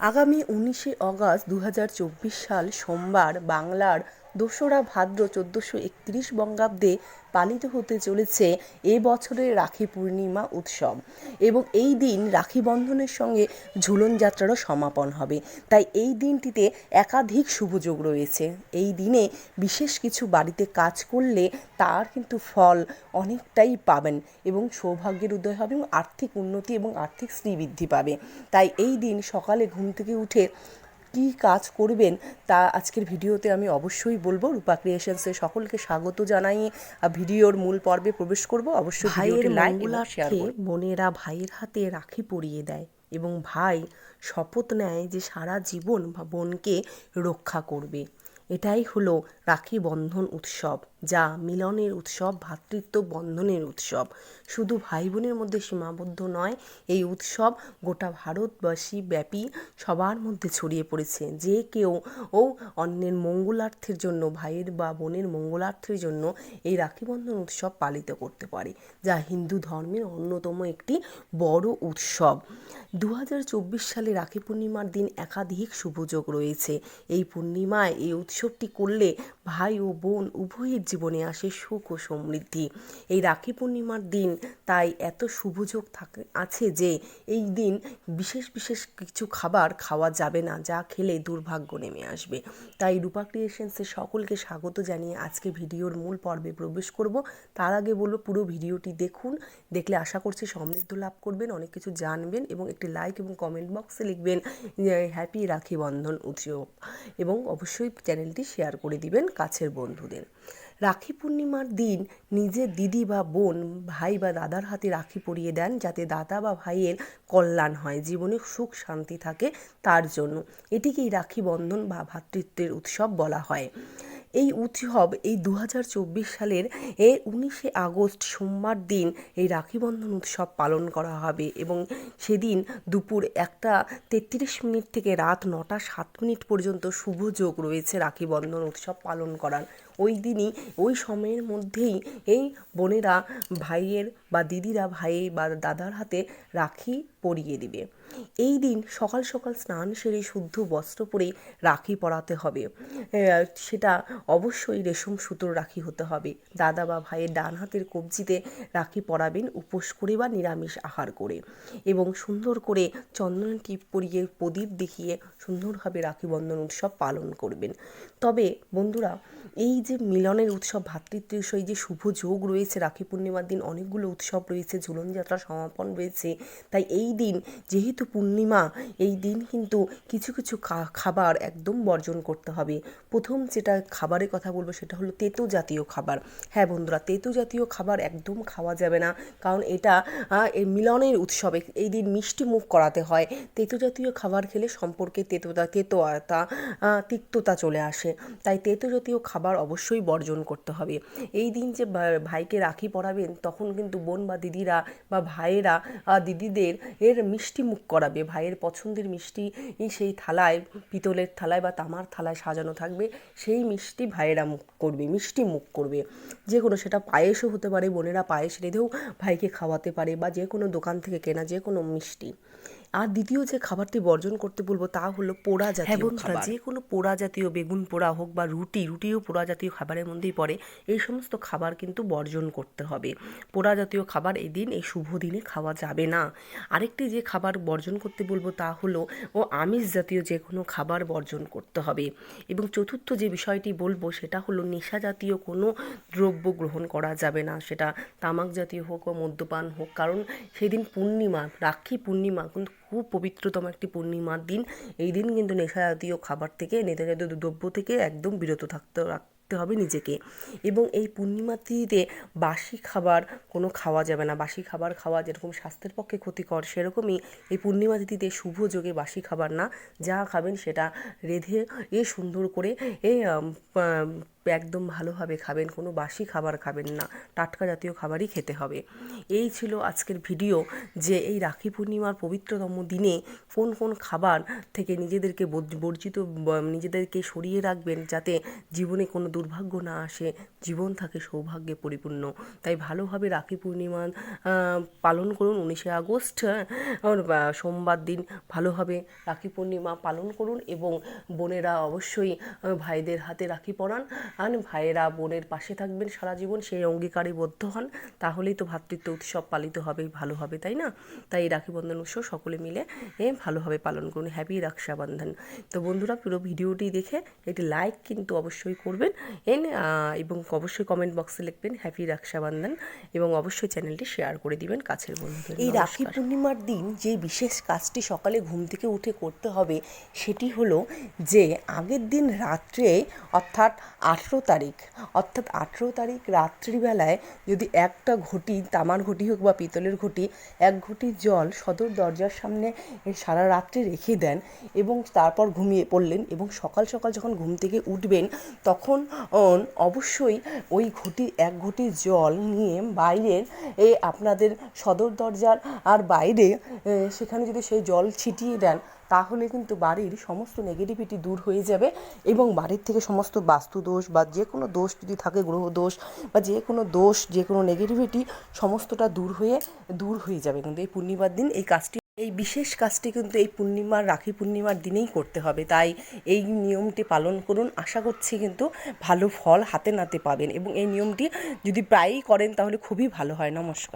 আগামী উনিশে অগাস্ট দু হাজার চব্বিশ সাল সোমবার বাংলার দোসরা ভাদ্র চোদ্দোশো একত্রিশ বঙ্গাব্দে পালিত হতে চলেছে এ বছরের রাখি পূর্ণিমা উৎসব। এবং এই দিন রাখি বন্ধনের সঙ্গে ঝুলন যাত্রারও সমাপন হবে। তাই এই দিনটিতে একাধিক শুভযোগ রয়েছে। এই দিনে বিশেষ কিছু বাড়িতে কাজ করলে তার কিন্তু ফল অনেকটাই পাবেন এবং সৌভাগ্যের উদয় হবে এবং আর্থিক উন্নতি এবং আর্থিক শ্রীবৃদ্ধি পাবে। তাই এই দিন সকালে ঘুম থেকে উঠে কী কাজ করবেন তা আজকের ভিডিওতে আমি অবশ্যই বলব। রূপা ক্রিয়েশনসে সকলকে স্বাগত জানাই। আর ভিডিওর মূল পর্বে প্রবেশ করব। অবশ্যই ভাইয়ের লাইক মনেরা বোনেরা ভাইয়ের হাতে রাখি পরিয়ে দেয় এবং ভাই শপথ নেয় যে সারা জীবন বা বোনকে রক্ষা করবে। এটাই হলো রাখি বন্ধন উৎসব। যা মিলনের উৎসব ভ্রাতৃত্ব বন্ধনের উৎসব। শুধু ভাই বোনের মধ্যে সীমাবদ্ধ নয়, এই উৎসব গোটা ভারতবাসী ব্যাপী সবার মধ্যে ছড়িয়ে পড়েছে। যে কেউ ও অন্যের মঙ্গলার্থের জন্য, ভাইয়ের বা বোনের মঙ্গলার্থের জন্য এই রাখি বন্ধন উৎসব পালিত করতে পারে, যা হিন্দু ধর্মের অন্যতম একটি বড় উৎসব। দু হাজার চব্বিশ সালে রাখি পূর্ণিমার দিন একাধিক শুভযোগ রয়েছে। এই পূর্ণিমায় এই উৎসবটি করলে ভাই ও বোন উভয়ের জীবনে আসে সুখ ও সমৃদ্ধি। এই রাখি পূর্ণিমার দিন তাই এত শুভযোগ থাকে, আছে যে এই দিন বিশেষ বিশেষ কিছু খাবার খাওয়া যাবে না, যা খেলে দুর্ভাগ্য নেমে আসবে। তাই রূপা ক্রিয়েশনসের সকলকে স্বাগত জানিয়ে আজকে ভিডিওর মূল পর্বে প্রবেশ করব। তার আগে বলব, পুরো ভিডিওটি দেখুন, দেখলে আশা করছি সমৃদ্ধ লাভ করবেন, অনেক কিছু জানবেন এবং একটি লাইক এবং কমেন্ট বক্সে লিখবেন হ্যাপি রাখি বন্ধন উৎসব এবং অবশ্যই চ্যানেলটি শেয়ার করে দিবেন কাছের বন্ধুদের। রাখি পূর্ণিমার দিন নিজের দিদি বা বোন, ভাই বা দাদার হাতে রাখি পরিয়ে দেন যাতে দাদা বা ভাইয়ের কল্যাণ হয়, জীবনে সুখ শান্তি থাকে তার জন্য। এটিকেই রাখি বন্ধন বা ভ্রাতৃত্বের উৎসব বলা হয়। এই উৎসব এই দু হাজার চব্বিশ সালের এ উনিশে আগস্ট সোমবার দিন এই রাখি বন্ধন উৎসব পালন করা হবে এবং সেদিন দুপুর একটা তেত্রিশ মিনিট থেকে রাত নটা সাত মিনিট পর্যন্ত শুভ যোগ রয়েছে রাখি বন্ধন উৎসব পালন করার। ওই দিনই, ওই সময়ের মধ্যেই এই বোনেরা ভাইয়ের বা দিদিরা ভাই বা দাদার হাতে রাখি পরিয়ে দিবে। এই দিন সকাল সকাল স্নান সেরে শুদ্ধ বস্ত্র পরে রাখি পরাতে হবে। সেটা অবশ্যই রেশম সুতোর রাখি হতে হবে। দাদা বা ভাইয়ের ডান হাতের কবজিতে রাখি পরাবেন উপোস করে বা নিরামিষ আহার করে এবং সুন্দর করে চন্দন টিপ পরিয়ে প্রদীপ দেখিয়ে সুন্দরভাবে রাখি বন্ধন উৎসব পালন করবেন। তবে বন্ধুরা, এই যে মিলনের উৎসব ভ্রাতৃত্বের উৎসব এই যে শুভ যোগ রয়েছে, রাখি পূর্ণিমার দিন অনেকগুলো উৎসব রয়েছে, ঝুলন যাত্রা সমাপন রয়েছে। তাই এই দিন, যেহেতু পূর্ণিমা, এই দিন কিন্তু কিছু কিছু খাবার একদম বর্জন করতে হবে। প্রথম যেটা খাবারের কথা বলব, সেটা হলো তেতো জাতীয় খাবার। হ্যাঁ বন্ধুরা, তেতো জাতীয় খাবার একদম খাওয়া যাবে না। কারণ এটা মিলনের উৎসবে এই দিন মিষ্টি মুখ করাতে হয়। তেতো জাতীয় খাবার খেলে সম্পর্কে তেতোতা তেতোতা তিক্ততা চলে আসে। তাই তেতো জাতীয় খাবার অবশ্যই বর্জন করতে হবে। এই দিন যে ভাইকে রাখি পরাবেন, তখন কিন্তু বোন বা দিদিরা বা ভাইয়েরা দিদিদের এর মিষ্টি মুখ করাবে। ভাইয়ের পছন্দের মিষ্টি সেই থালায়, পিতলের থালায় বা তামার থালায় সাজানো থাকবে। সেই মিষ্টি ভাইয়েরা মুখ করবে, মিষ্টি মুখ করবে। যে কোনো সেটা পায়েসও হতে পারে, বোনেরা পায়েস রেঁধেও ভাইকে খাওয়াতে পারে বা যে কোনো দোকান থেকে কেনা যে কোনো মিষ্টি। আর দ্বিতীয় যে খাবারটি বর্জন করতে বলব তা হলো পোড়া জাতীয় খাবার। যে কোনো পোড়া জাতীয় বেগুন পোড়া হোক বা রুটি রুটিও পোড়া জাতীয় খাবারের মধ্যেই পড়ে। এই সমস্ত খাবার কিন্তু বর্জন করতে হবে। পোড়া জাতীয় খাবার এই দিন এই শুভ দিনে খাওয়া যাবে না। আরেকটি যে খাবার বর্জন করতে বলব তা হলো ও আমিষ জাতীয় যে কোনো খাবার বর্জন করতে হবে। এবং চতুর্থ যে বিষয়টি বলব সেটা হলো নেশা জাতীয় কোনো দ্রব্য গ্রহণ করা যাবে না। সেটা তামাক জাতীয় হোক বা মদ্যপান হোক কারণ সেদিন পূর্ণিমা রাখি পূর্ণিমা কিন্তু খুব পবিত্রতম একটি পূর্ণিমার দিন। এই দিন কিন্তু নেশা জাতীয় খাবার থেকে নেশা জাতীয় দ্রব্য থেকে একদম বিরত থাকতে, রাখতে হবে নিজেকে। এবং এই পূর্ণিমা তিথিতে বাসি খাবার কোনো খাওয়া যাবে না। বাসি খাবার খাওয়া যেরকম স্বাস্থ্যের পক্ষে ক্ষতিকর, সেরকমই এই পূর্ণিমা তিথিতে শুভ যোগে বাসি খাবার না। যা খাবেন সেটা রেঁধে, এ সুন্দর করে, এ একদম ভালোভাবে খাবেন, কোনো বাসি খাবার খাবেন না, টাটকা জাতীয় খাবারই খেতে হবে। এই ছিল আজকের ভিডিও যে এই রাখি পূর্ণিমার পবিত্রতম দিনে কোন কোন খাবার থেকে নিজেদেরকে বর্জিত নিজেদেরকে সরিয়ে রাখবেন যাতে জীবনে কোনো দুর্ভাগ্য না আসে, জীবন থাকে সৌভাগ্যে পরিপূর্ণ। তাই ভালোভাবে রাখি পূর্ণিমা পালন করুন উনিশে আগস্ট সোমবার দিন ভালোভাবে রাখি পূর্ণিমা পালন করুন এবং বোনেরা অবশ্যই ভাইদের হাতে রাখি পরান। আর ভাইয়েরা বোনের পাশে থাকবেন সারা জীবন সেই অঙ্গীকারে বদ্ধ হন। তাহলেই তো ভ্রাতৃত্ব উৎসব পালিত হবে ভালোভাবে তাই না? তাই এই রাখি বন্ধন উৎসব সকলে মিলে এ ভালোভাবে পালন করুন। হ্যাপি রক্ষাবন্ধন। তো বন্ধুরা পুরো ভিডিওটি দেখে একটি লাইক কিন্তু অবশ্যই করবেন এন এবং অবশ্যই কমেন্ট বক্সে লিখবেন হ্যাপি রক্ষাবন্ধন এবং অবশ্যই চ্যানেলটি শেয়ার করে দিবেন কাছের বন্ধুদের। এই রাখি পূর্ণিমার দিন যে বিশেষ কাজটি সকালে ঘুম থেকে উঠে করতে হবে সেটি হলো যে আগের দিন রাত্রে অর্থাৎ আঠেরো তারিখ, অর্থাৎ আঠেরো তারিখ রাত্রিবেলায় যদি একটা ঘটি, তামার ঘটি হোক বা পিতলের ঘটি, এক ঘটি জল সদর দরজার সামনে সারা রাত্রি রেখে দেন এবং তারপর ঘুমিয়ে পড়লেন এবং সকাল সকাল যখন ঘুম থেকে উঠবেন, তখন অবশ্যই ওই ঘটি, এক ঘটি জল নিয়ে বাইরের এ আপনাদের সদর দরজার আর বাইরে সেখানে যদি সেই জল ছিটিয়ে দেন তাহলে কিন্তু বাড়ির সমস্ত নেগেটিভিটি দূর হয়ে যাবে এবং বাড়ির থেকে সমস্ত বাস্তু দোষ বা যে কোনো দোষ যদি থাকে, গ্রহ দোষ বা যে কোনো দোষ, যে কোনো নেগেটিভিটি সমস্তটা দূর হয়ে দূর হয়ে যাবে কিন্তু এই পূর্ণিমার দিন, এই কাজটি, এই বিশেষ কাজটি কিন্তু এই পূর্ণিমার, রাখি পূর্ণিমার দিনেই করতে হবে। তাই এই নিয়মটি পালন করুন। আশা করছি কিন্তু ভালো ফল হাতে নাতে পাবেন এবং এই নিয়মটি যদি প্রায়ই করেন তাহলে খুবই ভালো হয়। নমস্কার।